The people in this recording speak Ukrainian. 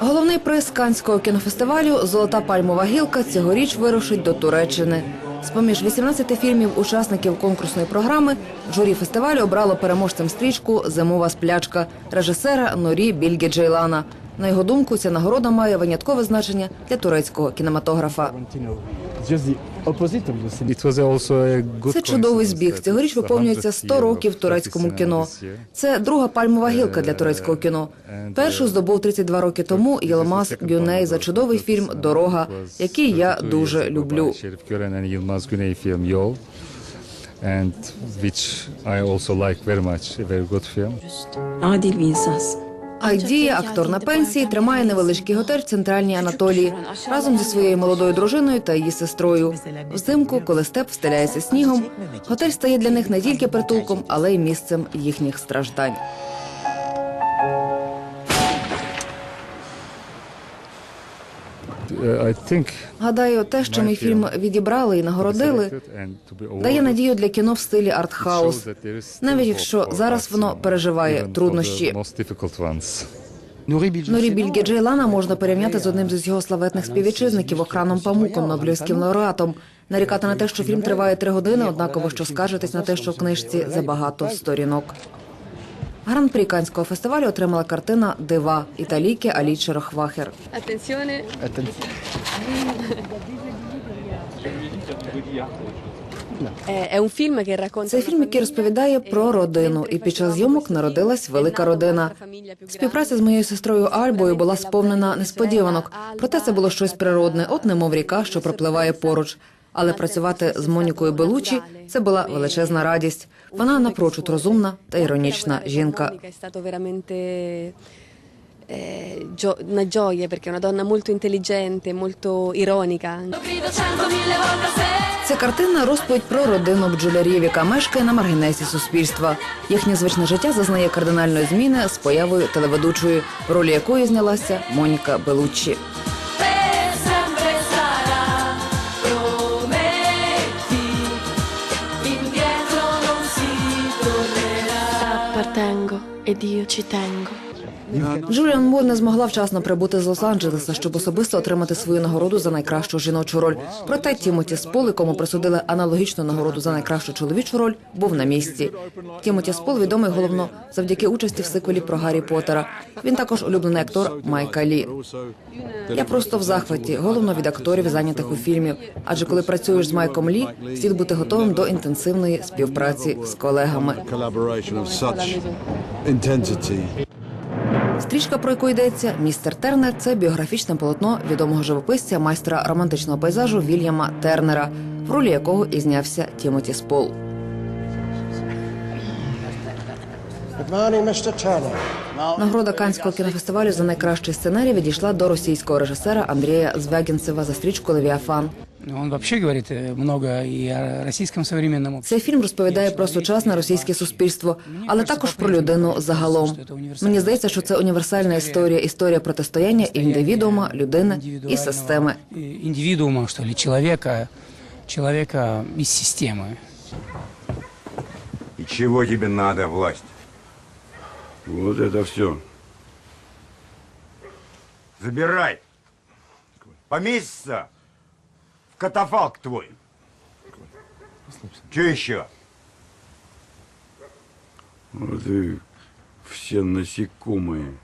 Головний приз Канського кінофестивалю Золота пальмова гілка цьогоріч вирушить до Туреччини. З поміж 18 фільмів учасників конкурсної програми журі фестивалю обрало переможцем стрічку Зимова сплячка режисера Норі Більгі Джейлана. На його думку, ця нагорода має виняткове значення для турецького кінематографа. Це чудовий збіг. Цьогоріч виповнюється 100 років турецькому кіно. Це друга пальмова гілка для турецького кіно. Першу здобув 32 роки тому Єлмаз Гюней за чудовий фільм Дорога, який я дуже люблю. And which I also like very much, a very good film. Adil Vinsaz. Айдія, актор на пенсії, тримає невеличкий готель в центральній Анатолії разом зі своєю молодою дружиною та її сестрою. Взимку, коли степ встеляється снігом, готель стає для них не тільки притулком, але й місцем їхніх страждань. Гадаю, те, що мій фільм відібрали і нагородили, дає надію для кіно в стилі артхаус. Навіть якщо зараз воно переживає труднощі. Нурі Більгі Джейлана можна порівняти з одним з його славетних співвітчизників Охраном Памуком, Нобелівським лауреатом. Нарікати на те, що фільм триває три години, однаково що скаржитись на те, що в книжці забагато сторінок. Гран-прі Канського фестивалю отримала картина Дива італійки Аліче Рохвахер. Attenzione. È è un film che racconta Це фільм, який розповідає про родину, і під час зйомок народилась велика родина. Співпраця з моєю сестрою Альбою була сповнена несподіванок. Проте це було щось природне, от немов ріка, що пропливає поруч. Але працювати з Монікою Белучі це була величезна радість. Вона напрочуд розумна та іронічна жінка. Una gioia perché è una donna molto intelligente, molto ironica. Ця картина розповідь про родину бджолярів, яка мешкає на маргінесі суспільства. Їхнє звичне життя зазнає кардинальної зміни з появою телеведучої, ролі якої знялася Моніка Белуччі. Ed io ci tengo. Джуліан Мур не змогла вчасно прибути з Лос-Анджелеса, щоб особисто отримати свою нагороду за найкращу жіночу роль. Проте Тімоті Спол, якому присудили аналогічну нагороду за найкращу чоловічу роль, був на місці. Тімоті Спол відомий головно завдяки участі в сиквелі про Гаррі Поттера. Він також улюблений актор Майка Лі. Я просто в захваті, головно від акторів, зайнятих у фільмі. Адже коли працюєш з Майком Лі, слід бути готовим до інтенсивної співпраці з колегами. Стрічка, про яку йдеться, містер Тернер це біографічне полотно відомого живописця, майстра романтичного пейзажу Вільяма Тернера, в ролі якого і знявся Тімоті Спол. Нагорода Канського кінофестивалю за найкращий сценарій відійшла до російського режисера Андрія Звягінцева за стрічку Левіафан. Он вообще говорит э, много и о российском современном обществе. Цей фільм розповідає про сучасне російське суспільство, але також про людину загалом. Мені здається, що це універсальна історія, історія протистояння індивідуума, людини і Индивидуального, системи. э, Индивидуума, что ли, человека, человека из системы. И чего тебе надо, власть? Вот это все. Забирай. Поместится в катафалк твой. Че еще? Вот и все насекомые.